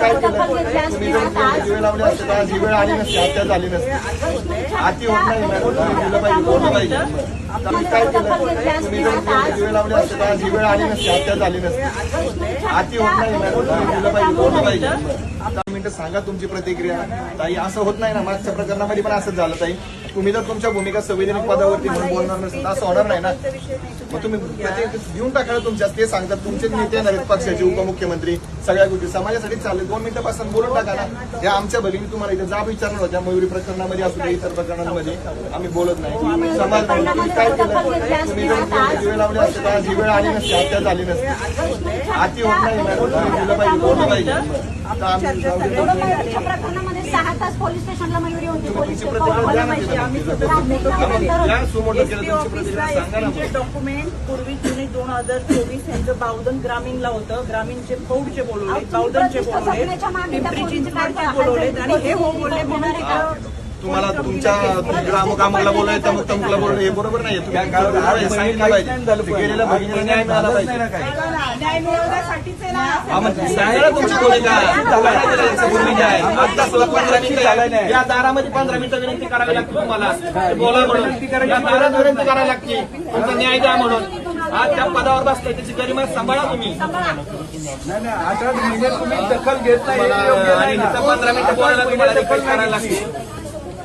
काय केलं तुम्ही जर दिवे लावले असते तर आज ही वेळ आली नसते हत्या झाली नसते. आती होत नाही मॅडम. तुम्ही दिलं पाहिजे बोललं पाहिजे. काय वेळ आली नसती हत्या झाली नसती होत नाही पाहिजे बोललं पाहिजे मिनिटं सांगा तुमची प्रतिक्रिया. ताई असं होत नाही ना. मागच्या प्रकरणामध्ये पण असंच झालं ताई. तुम्ही जर तुमच्या भूमिका संविधानिक पदावरती म्हणून बोलणार नसेल असं होणार नाही ना. मग तुम्ही घेऊन देऊन टाकायला तुमच्या ते सांगतात. तुमचेच नेते नरेंद्र पक्षाचे उपमुख्यमंत्री सगळ्या गोष्टी. समाजासाठी चालले. दोन मिनिटापासून बोलून टाका ना. या आमच्या भगिनी तुम्हाला इथे जाब विचारणार होत्या. मयुरी प्रकरणामध्ये असू दे इतर प्रकरणांमध्ये. आम्ही बोलत नाही. समाज काय केलं तुम्ही जर दोन दिवे लावले असते तर आज ही वेळ आली नसती हत्या झाली नसती. आती होत नाही मॅडम. तुम्ही दिलं पाहिजे बोललं पाहिजे? आता आम्ही जाऊ दे. एवढं मयुरीच्या प्रकरणामध्ये सहा तास पोलीस स्टेशनला मयुरी होती. पोलीस तुमची प्रतिक्रिया द्या ना तिथं. आम्हाला द्या सुमोटो केलं एसपी तुमची ऑफिसला प्रतिक्रिया सांगा ना एसपीचे डॉक्युमेंट पूर्वी जुने दोन हजार चोवीस यांचं बावधन ग्रामीणला होतं. ग्रामीणचे फौडचे बोलवले बावधनचे बोलवले. पिंपरी चिंचवडचे बोलवले आणि हे हो बोलले म्हणून तुम्हाला तुमच्या अमुक अमुकला बोलाय तमुक तमुकला बोलणं हे बरोबर नाही गेलेल्या भगिनीला न्याय मिळाला पाहिजे. न्याय मिळवण्यासाठीच आहे ना. हा, मग सांगा ना तुमची भूमिका भूमिका आहे. सुद्धा पंधरा मिनिटं या. दारामध्ये पंधरा मिनिटं विनंती करावी लागते तुम्हाला. बोला म्हणून. या दारात विनंती करावी लागते. तुमचा न्याय द्या म्हणून. आज त्या पदावर बसताय. त्याची गरिमा सांभाळा तुम्ही. नाही नाही अठरा महिने तुम्ही दखल घेत नाही पंधरा मिनिटं बोलायला तुम्हाला रिक्वेस्ट करायला लागते.